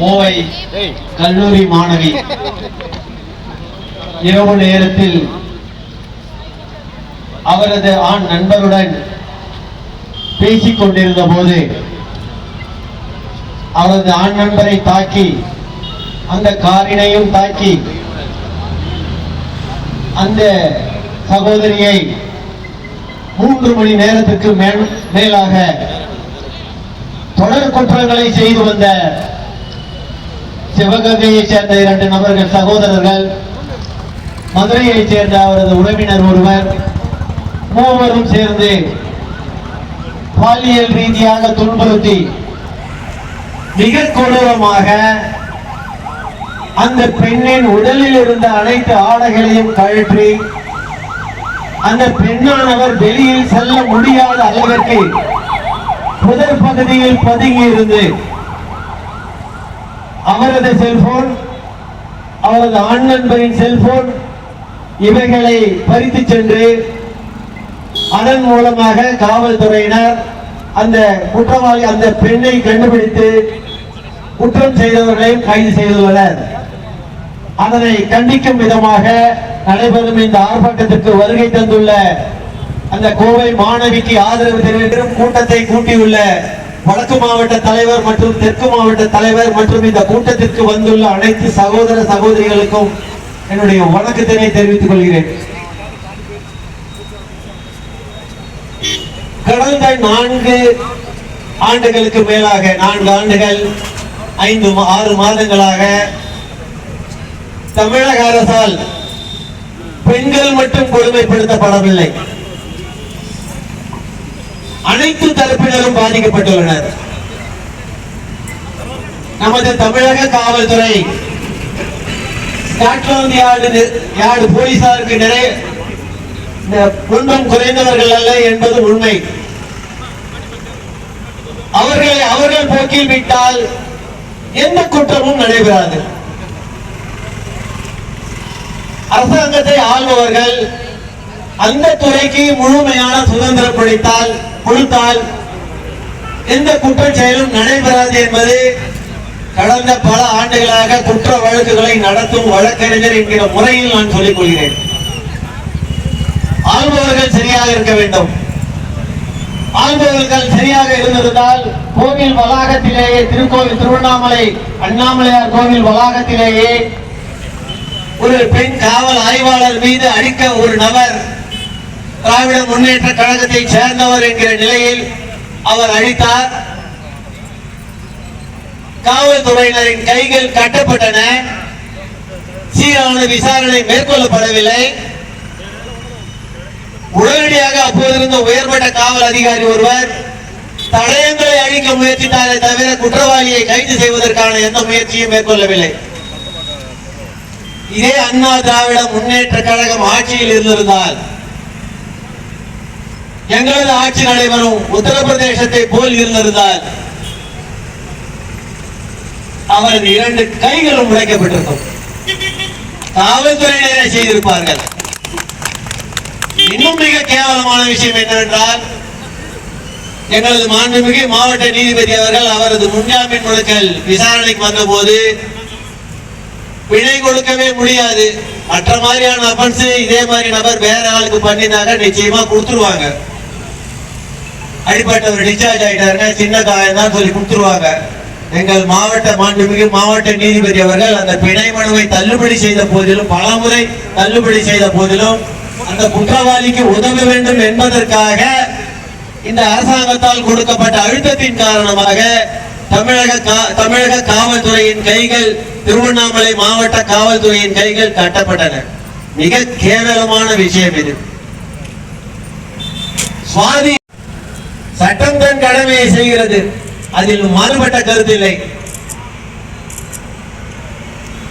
கோவை கல்லூரி மாணவி. இரவு நேரத்தில் அவரது ஆண் நண்பருடன் பேசிக் கொண்டிருந்த போது அவரது ஆண் நண்பரை தாக்கி அந்த காரினையும் தாக்கி அந்த சகோதரியை மூன்று மணி நேரத்துக்கு மேல் மேலாக தொடர் குற்றங்களை செய்து வந்த சிவகங்கையைச் சேர்ந்த இரண்டு நபர்கள் சகோதரர்கள் மதுரையைச் சேர்ந்த அவரது உறவினர் ஒருவர் மூவரும் சேர்ந்து பாலியல் ரீதியாக துன்புறுத்தி மிக கொடூரமாக அந்த பெண்ணின் உடலில் இருந்த அனைத்து ஆடைகளையும் கழற்றி அந்த பெண்ணானவர் வெளியில் செல்ல முடியாத அளவிற்கு புதர் பகுதியில் பதுங்கி இருந்து அவரது செல்போன் அவரது ஆண் நண்பரின் செல்போன் இவைகளை பறித்து சென்று அதன் மூலமாக காவல்துறையினர் அந்த குற்றவாளி அந்த பெண்ணை கண்டுபிடித்து குற்றம் செய்தவர்களையும் கைது செய்துள்ளனர். அதனை கண்டிக்கும் விதமாக நடைபெறும் இந்த ஆர்ப்பாட்டத்திற்கு வருகை தந்துள்ள அந்த கோவை மாணவிக்கு ஆதரவு தெரிவிக்கும் கூட்டத்தை கூட்டியுள்ள வடக்கு மாவட்ட தலைவர் மற்றும் தெற்கு மாவட்ட தலைவர் மற்றும் இந்த கூட்டத்திற்கு வந்துள்ள அனைத்து சகோதர சகோதரிகளுக்கும் என்னுடைய வணக்கத்தினை தெரிவித்துக் கொள்கிறேன். கடந்த நான்கு ஆண்டுகளுக்கு மேலாக நான்கு ஆண்டுகள் ஐந்து ஆறு மாதங்களாக தமிழக அரசால் பெண்கள் மட்டும் கொடுமைப்படுத்தப்படவில்லை. அனைத்து தரப்பினரும் பாதிக்கப்பட்டுள்ளனர். நமது தமிழக காவல்துறை ஸ்காட்லாந்து யார்டு யார்டு போலீசாருக்கு நிறைய குன்றம் குறைந்தவர்கள் அல்ல என்பது உண்மை. அவர்களை அவர்கள் போக்கில் விட்டால் எந்த குற்றமும் நடைபெறாது. அரசாங்கத்தை ஆள்பவர்கள் அந்த துறைக்கு முழுமையான சுதந்திரம் கொடுத்தால் கொடுத்தால் எந்த குற்ற செயலும் நடைபெறாது என்பது கடந்த பல ஆண்டுகளாக குற்ற வழக்குகளை நடத்தும் வழக்கறிஞர் என்கிற முறையில் நான் சொல்லிக் கொள்கிறேன். ஆள்பவர்கள் சரியாக இருக்க வேண்டும். ஆள்பவர்கள் சரியாக இருந்திருந்தால் கோவில் வளாகத்திலேயே திருக்கோவில் திருவண்ணாமலை அண்ணாமலையார் கோவில் வளாகத்திலேயே ஒரு பெண் காவல் ஆய்வாளர் மீது அடிக்க ஒரு நபர் திராவிட முன்னேற்ற கழகத்தை சேர்ந்தவர் என்கிற நிலையில் அவர் அழித்தார். காவல்துறையினரின் கைகள் கட்டப்பட்டன. சீரான விசாரணை மேற்கொள்ளப்படவில்லை. உடனடியாக அப்போதிருந்த உயர்மட்ட காவல் அதிகாரி ஒருவர் தடயங்களை அழிக்க முயற்சித்தாரே தவிர குற்றவாளியை கைது செய்வதற்கான எந்த முயற்சியும் மேற்கொள்ளவில்லை. இதே அண்ணா திராவிட முன்னேற்ற கழகம் ஆட்சியில் இருந்திருந்தால் எங்களது ஆட்சி நடைபெறும் உத்தரப்பிரதேசத்தை போல் இருந்திருந்தால் அவரது இரண்டு கைகளும் உடைக்கப்பட்டிருக்கும். காவல்துறையினரை செய்திருப்பார்கள். இன்னும் மிக கேவலமான விஷயம் என்னவென்றால் எங்களது மாண்புமிகு மாவட்ட நீதிபதி அவர்கள் அவரது முன்ஜாமீன் மனுக்கள் விசாரணைக்கு வந்தபோது பிழை கொடுக்கவே முடியாது. மற்ற மாதிரியான அபன்ஸ் இதே மாதிரி நபர் வேற ஆளுக்கு பண்ணினாங்க நிச்சயமா கொடுத்துருவாங்க. அடிப்பட்டவர் டிஸ்சார்ஜ் ஆயிட்டாருங்க சின்ன காயம் தான் சொல்லி கொடுத்துருவாங்க. எங்கள் மாவட்ட மாண்புமிகு மாவட்ட நீதிபதி அவர்கள் அந்த பிணை மனுவை தள்ளுபடி செய்த போதிலும் பலமுறை தள்ளுபடி செய்த போதிலும் அந்த குற்றவாளிக்கு உதவ வேண்டும் என்பதற்காக இந்த அரசாங்கத்தால் கொடுக்கப்பட்ட அழுத்தத்தின் காரணமாக தமிழக தமிழக காவல்துறையின் கைகள் திருவண்ணாமலை மாவட்ட காவல்துறையின் கைகள் கட்டப்பட்டன மிக கேவலமான விஷயம் இது. சுவாதி சட்டம் தன் கடமையை செய்கிறது. அதில் மாறுபட்ட கருத்து இல்லை.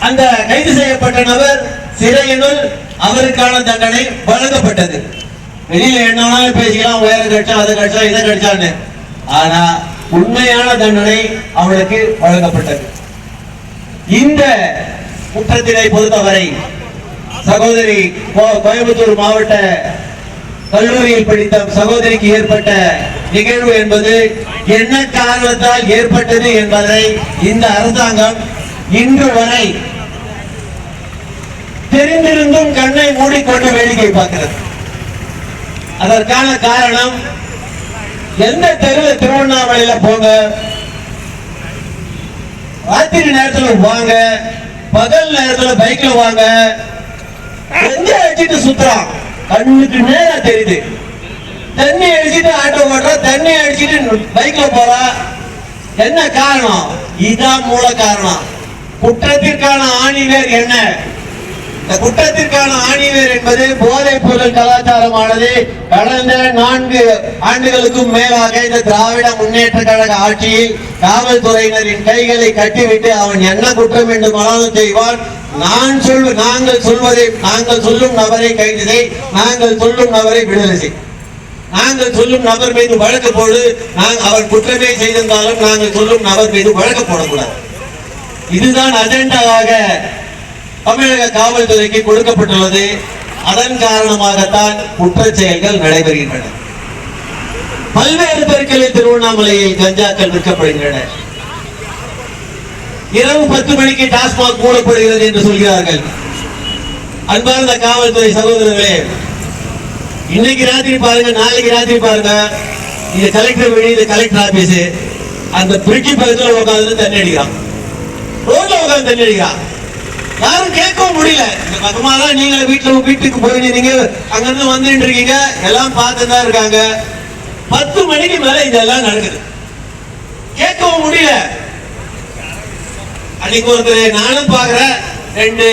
அந்த கைது செய்யப்பட்ட நபர் சிறையினுள் அவருக்கான தண்டனை வழங்கப்பட்டது. வெளியில என்ன பேசிக்கலாம் உயர கட்சம் அதை கட்சம் இதை கட்சான்னு. ஆனா உண்மையான தண்டனை அவனுக்கு வழங்கப்பட்டது. இந்த குற்றத்தினை பொறுத்தவரை சகோதரி கோ- கோயம்புத்தூர் மாவட்ட கல்லூரியில் படித்த சகோதரிக்கு ஏற்பட்ட நிகழ்வு என்பது என்ன காரணத்தால் ஏற்பட்டது என்பதை இந்த அரசாங்கம் இன்று வரை தெரிந்திருந்தும் கண்ணை மூடிக்கொண்டு வேடிக்கை பார்க்கிறது. அதற்கான காரணம் எந்த தெருவில் திருவண்ணாமலையில போங்க ராத்திரி நேரத்துல வாங்க பகல் நேரத்துல பைக்ல வாங்க எங்க அடிச்சிட்டு சுத்துறான்? கண்ணுக்கு நேரம் தெரியுது. தண்ணி அடிச்சுட்டு ஆட்டோ ஓட்டுறா தண்ணி அடிச்சுட்டு பைக்ல போறா. என்ன காரணம்? இதான் மூல காரணம். குற்றத்திற்கான ஆணிவேர் என்ன? இந்த குற்றத்திற்கான ஆணிவேர் என்பது போதைப் பொருள் கலாச்சாரமானது. கடந்த நான்கு ஆண்டுகளுக்கும் மேலாக இந்த திராவிட முன்னேற்ற கழக ஆட்சியில் காவல்துறையினரின் கைகளை கட்டிவிட்டு அவன் என்ன குற்றம் வேண்டுமானாலும் செய்வான்? நான் சொல் நாங்கள் சொல்வதை நாங்கள் சொல்லும் நபரை கைது செய் நாங்கள் சொல்லும் நபரை விடுதலை செய். நாங்கள் சொல்லும் நபர் மீது வழக்கு போடு நாங்கள் அவர் குற்றமே செய்திருந்தாலும் நாங்கள் சொல்லும் நபர் மீது வழக்கு போடக்கூடாது. இதுதான் அஜெண்டாவாக தமிழக காவல்துறைக்கு கொடுக்கப்பட்டுள்ளது. அதன் காரணமாகத்தான் குற்ற செயல்கள் நடைபெறுகின்றன. பல்வேறு தெருக்களில் திருவண்ணாமலையில் கஞ்சாக்கள் விற்கப்படுகின்றன. இரவு பத்து மணிக்கு டாஸ்மாக் மூடப்படுகிறது என்று சொல்கிறார்கள். அன்பார்ந்த காவல்துறை சகோதரர்களே இன்னைக்கு ராத்திரி பாருங்க நாளைக்கு ராத்திரி பாருங்க. இது கலெக்டர் வீடு இது கலெக்டர் ஆபீஸ் அந்த பிரிட்ஜி பக்கத்துல உட்காந்து தண்ணி அடிக்கிறான். ரோட்ல உட்காந்து தண்ணி அடிக்கிறான். யாரும் கேட்கவும் முடியல. இந்த பக்கமா தான் நீங்க வீட்டுல வீட்டுக்கு போயிருந்தீங்க அங்கிருந்து வந்துட்டு இருக்கீங்க. எல்லாம் பார்த்து தான் இருக்காங்க. பத்து மணிக்கு மேல இதெல்லாம் நடக்குது. கேட்கவும் முடியல. அன்னைக்கு ஒருத்தர் நானும் பாக்குறேன் ரெண்டு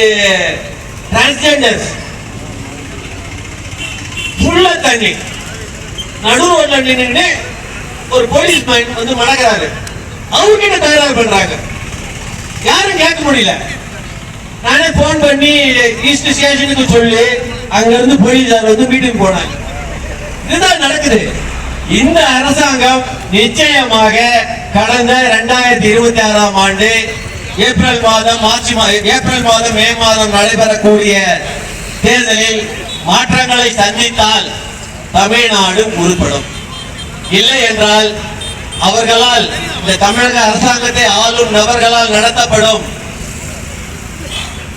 டிரான்ஸ்ஜெண்டர்ஸ் ஃபுல்லா தண்ணி. நடு ரோட்ல நின்று ஒரு போலீஸ் மேன் வந்து மடக்கிறாரு. அவர்கிட்ட தகராறு பண்றாங்க. யாரும் கேட்க முடியல. நானே போன் பண்ணி ஈஸ்ட் ஸ்டேஷனுக்கு சொல்லி. அங்க இருந்து போலீஸார் வந்து வீட்டுக்கு போனாங்க. இதுதான் நடக்குது. இந்த அரசாங்கம் நிச்சயமாக கடந்த இரண்டாயிரத்தி இருபத்தி ஆறாம் ஆண்டு ஏப்ரல் மாதம் மார்ச் மாதம் ஏப்ரல் மாதம் மே மாதம் நடைபெறக்கூடிய தேர்தலில் மாற்றங்களை சந்தித்தால் தமிழ்நாடு உருப்படும் இல்லை என்றால் அவர்களால் இந்த தமிழக அரசாங்கத்தை ஆளும் நபர்களால் நடத்தப்படும்.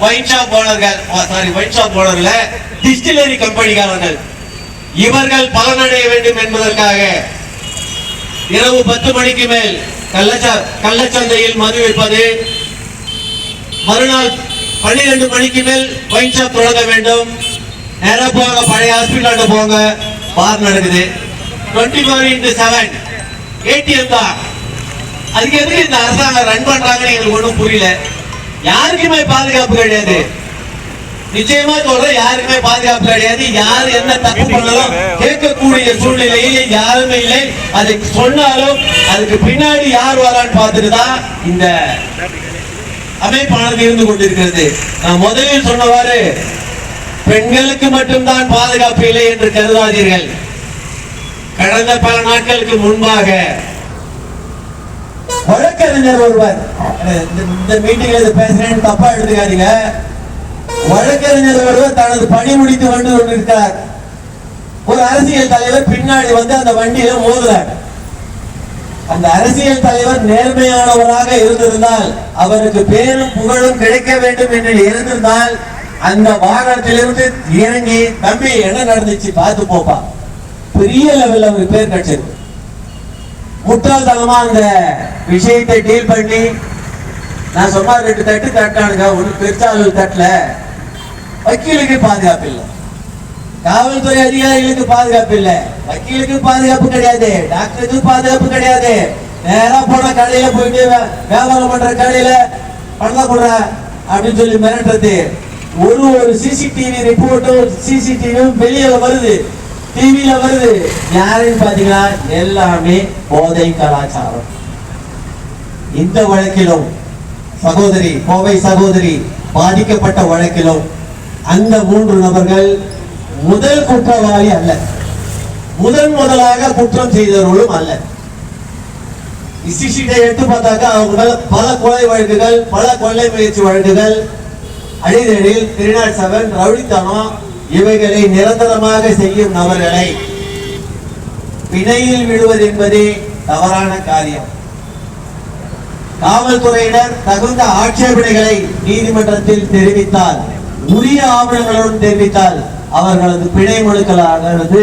ஒயின் ஷாப் ஓனர்கள் சாரி ஒயின் ஷாப் ஓனர்ல டிஸ்டிலரி கம்பெனிக்காரர்கள் இவர்கள் பலனடைய வேண்டும் என்பதற்காக இரவு பத்து மணிக்கு மேல் கள்ளச்சா கள்ளச்சந்தையில் மது விற்பது மறுநாள் பன்னிரண்டு மணிக்கு மேல் ஒயின் ஷாப் தொடங்க வேண்டும். நேரா போங்க பழைய ஹாஸ்பிட்டல் போங்க. பார் நடக்குது. Twenty four into seven ATM தான். அதுக்கு எதுக்கு இந்த அரசாங்கம் ரன் பண்றாங்கன்னு எங்களுக்கு ஒண்ணும் புரியல. யாருக்குமே பாதுகாப்பு கிடையாது. நிச்சயமா சொல்றேன் யாருக்குமே பாதுகாப்பு கிடையாது. யார் என்ன தப்பு பண்ணாலும் கேட்கக்கூடிய சூழ்நிலையில் யாருமே இல்லை. அதை சொன்னாலும் அதுக்கு பின்னாடி யார் வரான்னு பார்த்துட்டு தான் இந்த அமைப்பானது இருந்து கொண்டிருக்கிறது. நான் முதலில் சொன்னவாறு பெண்களுக்கு மட்டும்தான் பாதுகாப்பு இல்லை என்று கருதாதீர்கள். கடந்த பல நாட்களுக்கு முன்பாக வழக்கறிஞர் ஒருவர் இந்த- மீட்டிங்ல இது பேசுறேன்னு தப்பா எடுத்துக்காதீங்க. வழக்கறிஞர் ஒருவர் தனது பணி முடித்து வந்து கொண்டிருக்கிறார். ஒரு அரசியல் தலைவர் பின்னாடி வந்து அந்த வண்டியில மோதுறார். அந்த அரசியல் தலைவர் நேர்மையானவராக இருந்திருந்தால் அவருக்கு பேரும் புகழும் கிடைக்க வேண்டும் என்று இருந்திருந்தால் அந்த வாகனத்திலிருந்து இறங்கி தம்பி என்ன நடந்துச்சு பார்த்து போப்பா. பெரிய லெவல்ல ஒரு பேர் கிடைச்சது. முட்டாள்தனமா அந்த விஷயத்தை டீல் பண்ணி நான் சொன்னா ரெண்டு தட்டு தட்டானுங்க ஒண்ணு பெருசாளு தட்டல வக்கீலுக்கு பாதுகாப்பு இல்லை. காவல்துறை அதிகாரிகளுக்கு பாதுகாப்பு இல்லை. வக்கீலுக்கு பாதுகாப்பு கிடையாது. டாக்டருக்கு பாதுகாப்பு கிடையாது. நேரா போன கடையில போயிட்டு வியாபாரம் பண்ற கடையில பணம் கொடுற அப்படின்னு சொல்லி மிரட்டுறது. ஒரு ஒரு சிசிடிவி ரிப்போர்ட்டும் சிசிடிவியும் வெளியில வருது. டிவியில வருது. யாருன்னு பாத்தீங்கன்னா எல்லாமே போதை கலாச்சாரம். இந்த வழக்கிலும் சகோதரி கோவை சகோதரி பாதிக்கப்பட்ட வழக்கிலும் அந்த மூன்று நபர்கள் முதல் குற்றவாளி அல்ல. முதன் முதலாக குற்றம் செய்தவர்களும் அல்ல. இசிஷீட்டை எடுத்து பார்த்தாக்கா அவங்க மேல பல கொலை வழக்குகள் பல கொள்ளை முயற்சி வழக்குகள் அடிதடில் திருநாட் சவன் ரவுடித்தனம் இவைகளை நிரந்தரமாக செய்யும் நபர்களை பிணையில் விடுவது என்பதே தவறான காரியம். காவல்துறையினர் தகுந்த ஆட்சேபனைகளை நீதிமன்றத்தில் தெரிவித்தால் உரிய ஆவணங்களுடன் தெரிவித்தால் அவர்களது பிணை மனுக்களானது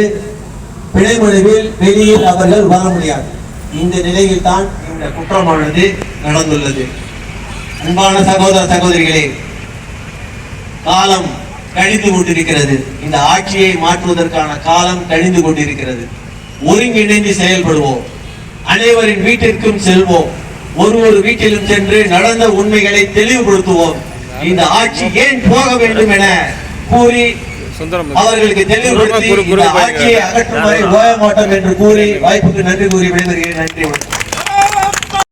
பிணை மனுவில் வெளியில் அவர்கள் வர முடியாது. இந்த நிலையில் தான் இந்த குற்றமானது நடந்துள்ளது. அன்பான சகோதர சகோதரிகளே காலம் கழிந்து கொண்டிருக்கிறது. இந்த ஆட்சியை மாற்றுவதற்கான காலம் கழிந்து கொண்டிருக்கிறது. ஒருங்கிணைந்து செயல்படுவோம். அனைவரின் வீட்டிற்கும் செல்வோம். ஒரு ஒரு வீட்டிலும் சென்று நடந்த உண்மைகளை தெளிவுபடுத்துவோம். இந்த ஆட்சி ஏன் போக வேண்டும் என கூறி சுந்தரம் அவர்களுக்கு தெளிவுபடுத்தி ஆட்சியை அகற்றும் வரை ஓய மாட்டோம் என்று கூறி வாய்ப்புக்கு நன்றி கூறி விடைபெறுகிறேன். நன்றி